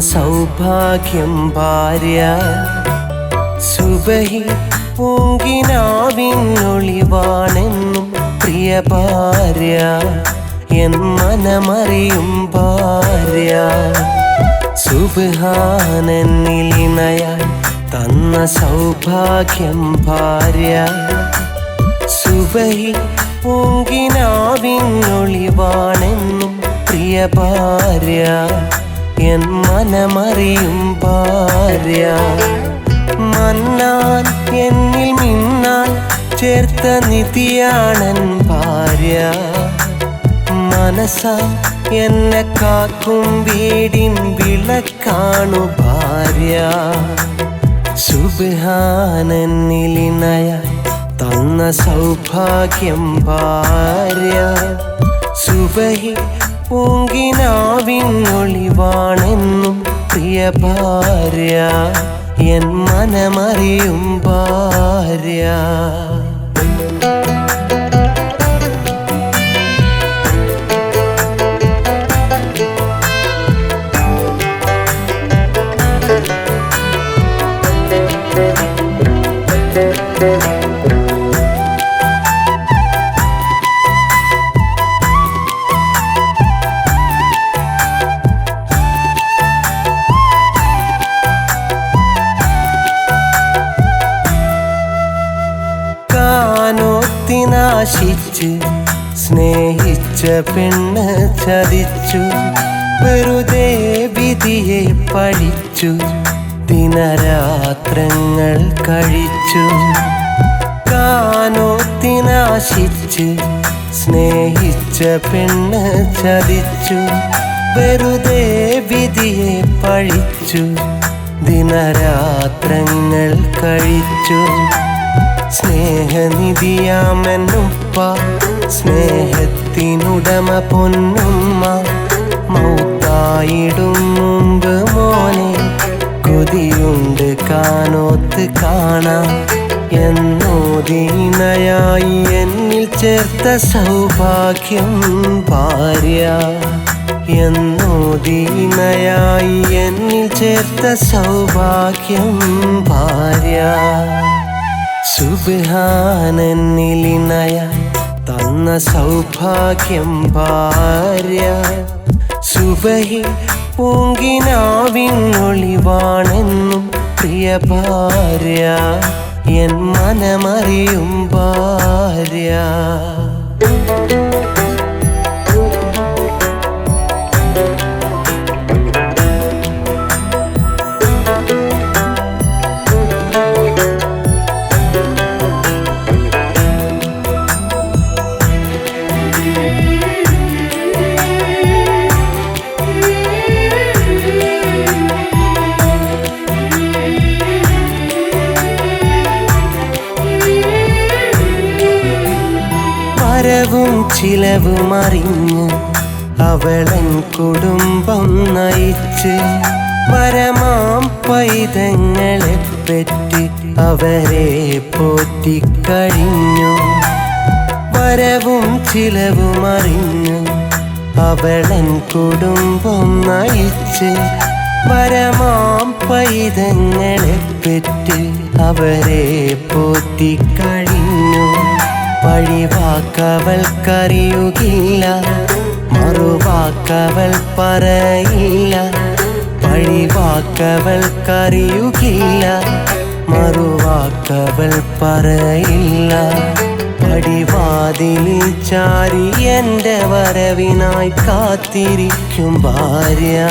സൗഭാഗ്യം ഭാര്യ. സുബഹി പൂങ്കിനാവിനൊളിവാണെന്നും പ്രിയ ഭാര്യ. എൻ മനമറിയും ഭാര്യ. സുബാനെന്നിലിണയായി തന്ന സൗഭാഗ്യം ഭാര്യ. സുബഹി പൂങ്കിനാവിനൊളിവാണെന്നും പ്രിയ ഭാര്യ. എൻ മനമറിയും ഭാര്യ. മന്നാൻ എന്നിൽ മിന്നാൻ ചേർത്ത നിധിയാണൻ ഭാര്യ. മനസ്സ എന്നെ കാക്കും വീടിൻ വിളക്കാണു ഭാര്യ. സുബാനെന്നിലിണയായി തന്ന സൗഭാഗ്യം ഭാര്യ. സുബഹി പൂങ്കിനാവിനൊളിവാണെന്നും പ്രിയ ഭാര്യ എൻ മനമറിയും ഭാര്യ. കാനോത്തിനാശിച്ച് സ്നേഹിച്ച പെണ്ണ് ചതിച്ചു വെറുതെ വിധിയെ പഠിച്ചു ദിനരാത്രങ്ങൾ കഴിച്ചു. കാനോത്തിനാശിച്ച് സ്നേഹിച്ച പെണ്ണ് ചതിച്ചു വെറുതെ വിധിയെ പഴിച്ചു ദിനരാത്രങ്ങൾ കഴിച്ചു. സ്നേഹനിധിയാമെന്നുപ്പ സ്നേഹത്തിനുടമ പൊന്നുമ്മ. മൗത്തായിടും മുമ്പ് മോനെ കൊതിയുണ്ട് കാനോത്ത് കാണാം. എന്നോദീനയായി എന്നിൽ ചേർത്ത സൗഭാഗ്യം ഭാര്യ. എന്നോദീനയായി എന്നിൽ ചേർത്ത സൗഭാഗ്യം ഭാര്യ. സുബാനെന്നിലിണയായി തന്ന സൗഭാഗ്യം ഭാര്യ. സുബഹി പൂങ്കിനാവിളിവാണെന്നും പ്രിയ ഭാര്യ എൻ മനമറിയും ഭാര്യ. വരവും ചിലവും അറിഞ്ഞ് അവളൻ കുടുംബം നയിച്ച് പരമാം പൈതങ്ങളെ പറ്റി അവരെ പോറ്റിക്കഴിഞ്ഞു വരവും ചിലവും അറിഞ്ഞു അവളൻ കുടുംബം നയിച്ച് പരമാം പൈതങ്ങളെ പറ്റി അവരെ പോറ്റിക്കഴിഞ്ഞു പഴിവാക്കവൾക്കറിയുകില്ല മറുവാക്കവൾ പറയില്ല പഴിവാക്കവൾക്കറിയുകില്ല മറുവാക്കവൾ പറയില്ല പടിവാതിലിൽ ചാരി എന്റെ വരവിനായി കാത്തിരിക്കും ഭാര്യ.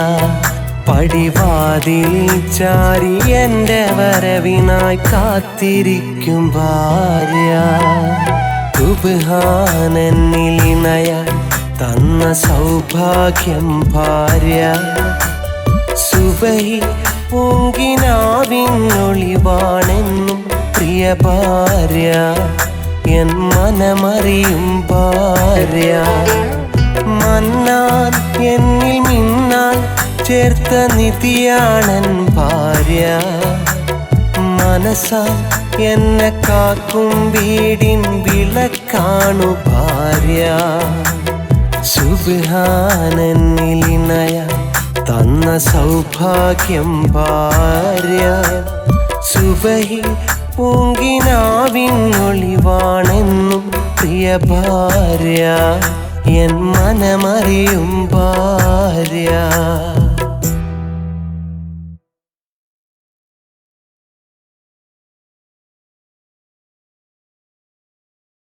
പടിവാതിലിൽ ചാരി എന്റെ വരവിനായി കാത്തിരിക്കും ഭാര്യ. സുബാനെന്നിലിണയായി തന്ന സൗഭാഗ്യം ഭാര്യ. സുബ സുബഹി പൂങ്കിനാവിനൊളിവാണെന്നും പ്രിയ ഭാര്യ എൻ മനമറിയും ഭാര്യ. മന്നാൻ എന്നിൽ മിന്നാൻ ചേർത്ത നിധിയാണൻ ഭാര്യ. മനസ്സാ എന്നെ കാക്കും വീടിൻ വിളക്കാണു ഭാര്യ. സുബാനെന്നിലിനയ തന്ന സൗഭാഗ്യം ഭാര്യ. സുബഹി പൂങ്കിനാവിൻ ഒളിവാണെന്നും പ്രിയ ഭാര്യ എൻ മനമറിയും ഭാര്യ.